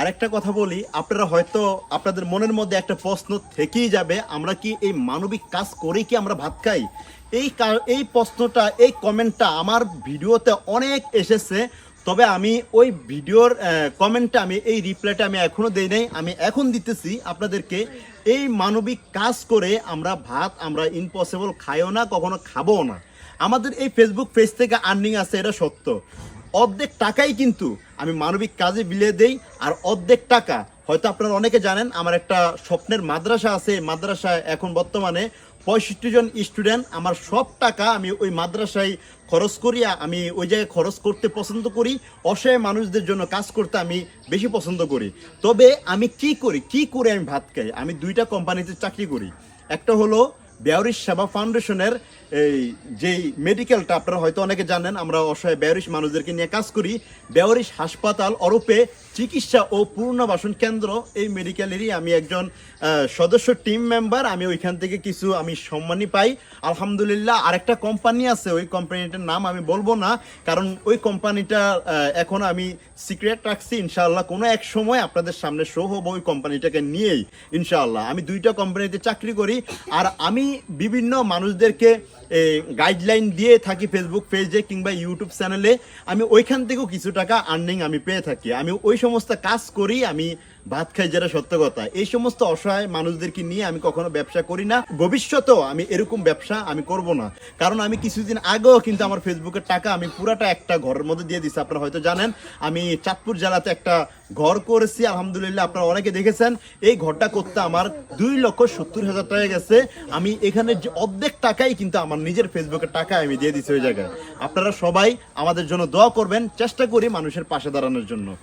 আরেকটা কথা বলি, আপনারা হয়তো আপনাদের মনের মধ্যে একটা প্রশ্ন থেকেই যাবে, আমরা কি এই মানবিক কাজ করেই কি আমরা ভাত খাই? এই এই প্রশ্নটা, এই কমেন্টটা আমার ভিডিওতে অনেক এসেছে, তবে আমি ওই ভিডিওর কমেন্টটা আমি, এই রিপ্লাইটা আমি এখনও দেই নাই, আমি এখন দিতেছি আপনাদেরকে, এই মানবিক কাজ করে আমরা ভাত আমরা ইম্পসিবল খাইও না, কখনো খাব না। আমাদের এই ফেসবুক পেজ থেকে আর্নিং আছে, এটা সত্য। অর্ধেক টাকাই কিন্তু আমি মানবিক কাজে বিলিয়ে দেই, আর অর্ধেক টাকা। হয়তো আপনারা অনেকে জানেন, আমার একটা স্বপ্নের মাদ্রাসা আছে মাদ্রাসায় এখন বর্তমানে পঁয়ষট্টি জন স্টুডেন্ট। আমার সব টাকা আমি ওই মাদ্রাসায় খরচ করি আমি ওই জায়গায় খরচ করতে পছন্দ করি। অসহায় মানুষদের জন্য কাজ করতে আমি বেশি পছন্দ করি। তবে আমি কি করি, কি করে আমি ভাত খাই? আমি দুইটা কোম্পানিতে চাকরি করি। একটা হলো বেয়ারিশ সেবা ফাউন্ডেশনের এই যেই মেডিকেলটা, আপনারা হয়তো অনেকে জানেন, আমরা অসহায় বেয়ারিশ মানুষদেরকে নিয়ে কাজ করি। বেয়ারিশ হাসপাতাল অরূপে চিকিৎসা ও পুনর্বাসন কেন্দ্র, এই মেডিকেলেরই আমি একজন সদস্য টিম মেম্বার আমি ওইখান থেকে কিছু আমি সম্মানই পাই। আলহামদুলিল্লাহ, আরেকটা কোম্পানি আছে। ওই কোম্পানিটার নাম আমি বলব না, কারণ ওই কোম্পানিটা এখন আমি সিক্রেট রাখছি। ইনশাআল্লাহ কোনো এক সময় আপনাদের সামনে শো হব ওই কোম্পানিটাকে নিয়েই, ইনশাআল্লাহ। আমি দুইটা কোম্পানিতে চাকরি করি, আর আমি বিভিন্ন মানুষদেরকে গাইডলাইন দিয়ে থাকি ফেসবুক পেজে কিংবা ইউটিউব চ্যানেলে আমি ওইখান থেকেও কিছু টাকা আর্নিং আমি পেয়ে থাকি। আমি ওই সমস্ত কাজ করি, আমি ভাত খাই যেটা সত্য কথা। এই সমস্ত অসহায় মানুষদেরকে নিয়ে আমি কখনো ব্যবসা করি না। ভবিষ্যতেও আমি এরকম ব্যবসা আমি করব না। কারণ আমি কিছুদিন আগেও কিন্তু আমার ফেসবুকের টাকা আমি পুরাটা একটা ঘরের মধ্যে দিয়ে দিচ্ছি আপনারা হয়তো জানেন, আমি চাঁদপুর জেলাতে একটা ঘর করেছি। আলহামদুলিল্লাহ আপনারা অনেকে দেখেছেন, এই ঘরটা করতে আমার দুই লক্ষ সত্তর হাজার টাকা গেছে। আমি এখানে যে অর্ধেক টাকাই কিন্তু আমার নিজের ফেসবুকের টাকা আমি দিয়ে দিচ্ছি ওই জায়গায়। আপনারা সবাই আমাদের জন্য দোয়া করবেন, চেষ্টা করি মানুষের পাশে দাঁড়ানোর জন্য।